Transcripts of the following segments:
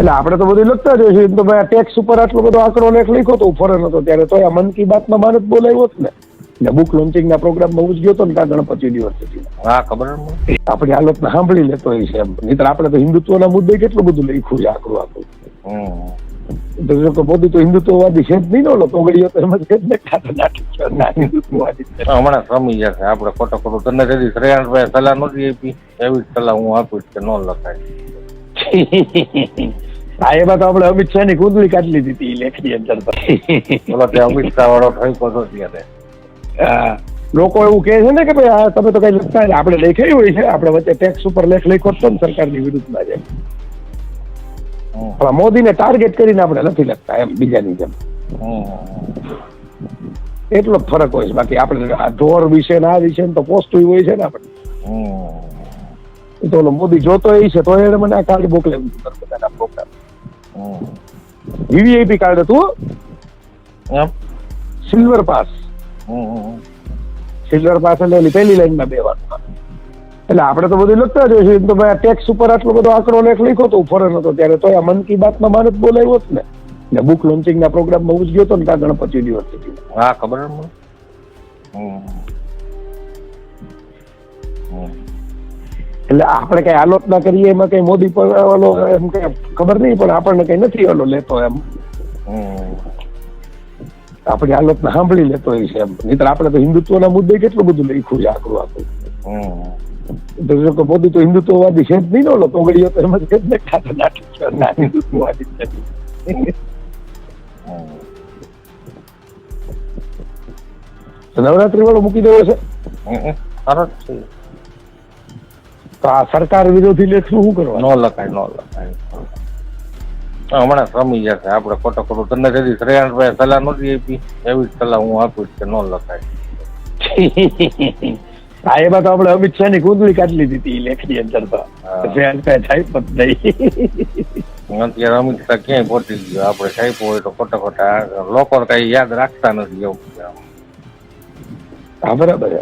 એટલે આપણે તો બધું લખતા જ હોય છે તો ભાઈ ટેક્સ ઉપર આટલો બધો આંકડો લેખ લખ્યો તો ફોરેન હતો ત્યારે તો આ મન કી બાતમાં મારે બોલાવ્યો જ ને. એટલે બુક લોન્ચિંગના પ્રોગ્રામમાં હું જ ગયો હતો ને ત્યાં ગણપતિ યુનિવર્સિટી હા ખબર. આપણી હાલતને સાંભળી લેતો હોય છે એમ. નહીં આપણે તો હિન્દુત્વના મુદ્દે કેટલું બધું લખ્યું છે હમ. તો મોદી તો હિન્દુત્વવાદી છે જ નહીં ને તોગડીઓ તો એમ જ ને હમણાં સમી જશે આપણે ખોટો ખોટું તને કદી શ્રેયાણભાઈ સલાહ નથી આપી? એવી સલાહ હું આપીશ કે ન લખાય. હા એમાં તો આપણે અમિત શાહની કુંડલી કાઢી લીધી હતી લેખની અંદર અમિત શાહ વાળો ઠઈકો હતો ત્યારે. લોકો એવું કહે છે ને કે ભાઈ આ તમે તો કઈ લખતા. આપણે લખ્યું હોય છે આપણે વચ્ચે ટેક્સ ઉપર લેખ લખ્યો હતો ને સરકારની વિરુદ્ધમાં હમ. પણ મોદીને ટાર્ગેટ કરીને આપણે નથી લખતા એમ બીજાની જેમ એટલો જ ફરક હોય છે બાકી આપણે આ ઢોર વિશે ને આ વિશે તો પોસ્ટ હોય છે ને આપણે તો મોદી જોતો એ છે તો એને મને આ કાર્ડ મોકલાવ્યું હતું પ્રોગ્રામ હમ. વીવીઆઈપી કાર્ડ હતું સિલ્વર પાસ સિલ્વર પાસ એટલે ઓલી પહેલી લાઈનમાં બે બેવાનું. એટલે આપણે તો બધું લખતા જ હોય છે તો ભાઈ ટેક્સ ઉપર આટલો બધો આંકડો લેખ લખ્યો તો ફોરેન હતો ત્યારે તો આ મન કી બાતમાં મારે બોલાવ્યો જ ને. એટલે બુક લોન્ચિંગના પ્રોગ્રામમાં હું જ ગયો હતો ને ત્યાં ગણપતિ યુનિવર્સિટી હા ખબર. હમ. એટલે આપણે કઈ આલોચના કરીએ, એમાં કઈ મોદી ઓલો એમ કઈ ખબર નહીં, પણ આપણને કઈ નથી ઓલો લેતો એમ. આપણી આલોચના સાંભળી લેતો હોય છે એમ. નહીં આપણે તો હિન્દુત્વના મુદ્દે કેટલું બધું લખ્યું છે હમ. તો મોદી તો હિન્દુત્વવાદી છે જ નહીં ઓલો તોગડીઓ તો એમ જ છે જ ને, ખાતા નાખી હિન્દુત્વવાદી છે નવરાત્રી વાળો મૂકી દેવો છે? સરસ છે. તો આ સરકાર વિરોધી લેખનું શું કરવા ન લખાય ન લખાય. હમણાં સમી જશે આપણે ખોટો ખોટું તમને કદી શ્રેયાણભાઈ સલાહ નથી આપી. એવી જ સલાહ હું આપીશ કે ન લખાય. એમાં તો આપણે અમિત શાહની કુંડલી કાઢી લીધી હતી લેખની અંદર તો. શ્રેયાણભાઈ થાય પણ નહીં. અત્યારે અમિત શાહ ક્યાંય પહોંચી ગયો? આપણે સાહેબ હોય તો ખોટા ખોટા લોકો કઈ યાદ રાખતા નથી એવું હા બરાબર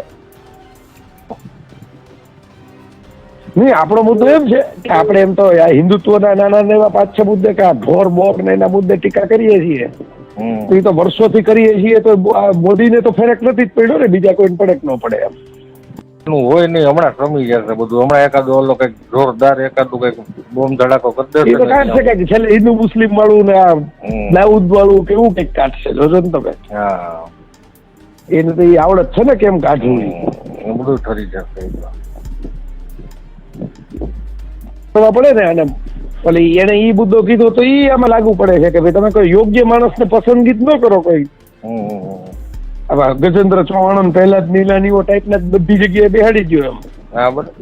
નહીં આપણો મુદ્દો એમ છે કે આપણે એમ તો આ હિન્દુત્વના નાના એવા પાંચ છ મુદ્દે કે આ ઢોર બોક ને એના મુદ્દે ટીકા કરીએ છીએ. એ તો વર્ષોથી કરીએ છીએ તો મોદીને તો ફરક નથી જ પડ્યો ને બીજા કોઈને ફરક ન પડે એમ. હોય નહીં હમણાં સમી જશે બધું. હમણાં એકાદો ઓલો કંઈક જોરદાર એકાદો કંઈક બોમ્બ ધડાકો કરી દેશે કાઢશે કંઈક છેલ્લે હિન્દુ મુસ્લિમ વાળું ને આ દાઉદ વાળું કેવું કંઈક કાઢશે. જોજો ને તમે. હા. એને તો એ આવડત છે ને કેમ કાઢવું? બધું ઠરી જશે એ તો. ખબર પડે ને અને ઓલી એને ઈ મુદ્દો કીધો તો ઈ આમાં લાગુ પડે છે કે ભાઈ તમે કોઈ યોગ્ય માણસને પસંદગી ન કરો કોઈ. હમ. ગજેન્દ્ર ચૌહાણ પહેલા જ નીલાનીઓ ટાઈપના બધી જગ્યાએ બેહાડી ગયો એમ. હા બરાબર.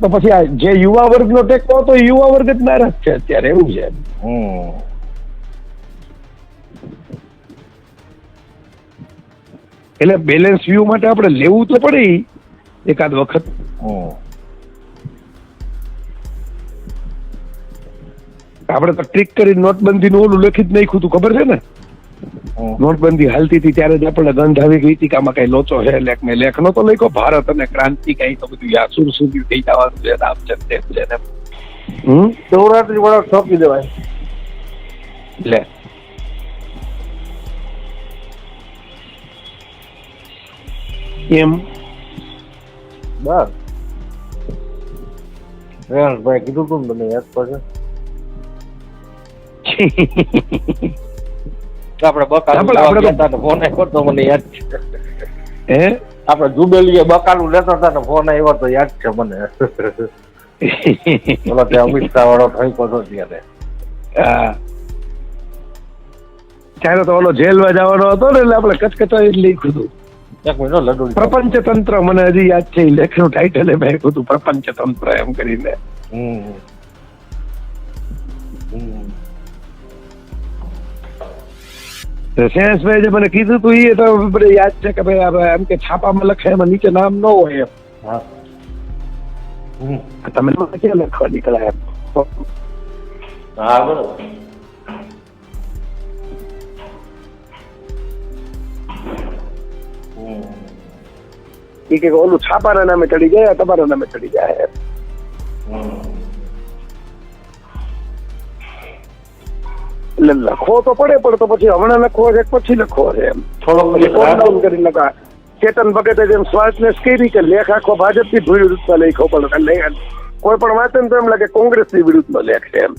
તો પછી આ જે યુવા વર્ગનો ટેકો હતો યુવા વર્ગ જ નારાજ છે અત્યારે એવું છે. એટલે બેલેન્સ વ્યૂ માટે આપણે લેવું તો પડે એકાદ વખત. આપણે તો ટ્રીક કરી નોટબંધી નું ઓલું લખી જ નાખ્યું હતું ખબર છે ને? હમ. નોટબંધી હાલતી હતી ત્યારે જ આપણને ગંધ આવી ગઈ હતી કે આમાં કઈ લોચો છે લેખ મેં લેખ નો તો લખ્યો ભારત અને ક્રાંતિ કઈ તો બધું યાસુર સુધી થઈ જવાનું છે આમ છે તેમ છે ને. હમ? નવરાત્રી વાળા સોંપી દેવાય. લે. એમ? બસ. ભાઈ કીધું તું મને યાદ પડશે આપણે બકાલું આપણે- ફોન મને યાદ છે. હે? જુબેલીએ બકાલું લેતા હતા ને ફોન આવ્યો તો યાદ છે મને. ઓલો તે અમિત શાહ વાળો ઠઈકો હતો ત્યારે. ત્યારે તો ઓલો જેલમાં જવાનો હતો ને એટલે આપણે કચકચાઈ જ લખ્યું હતું. પ્રપંચ તંત્ર મને હજી યાદ છે લેખનું ટાઇટલ એમ આપ્યું હતું પ્રપંચ તંત્ર એમ કરીને. હમ. હમ. શેષભાઈ જે મને કીધું હતું એ તો મને યાદ છે કે ભાઈ હવે એમ કે છાપામાં લખે એમાં નીચે નામ ન હોય એમ હા હમ. તમે મને ક્યાં લખવા નીકળ્યા એમ હા બરોબર હમ. એ કે ઓલું છાપાના નામે ચડી જાય આ તમારા નામે ચડી જાય એટલે લખવો તો પડે પણ તો પછી હમણાં લખવો છે પછી લખવો છે એમ. પછી કરી નકા. ચેતન ભગતે જેમ સ્વાર્થનેસ કરી કે લેખ આખો ભાજપની વિરુદ્ધમાં લખ્યો પણ કોઈ પણ વાંચે ને તો એમ લાગે કોંગ્રેસની વિરુદ્ધમાં લેખ છે એમ.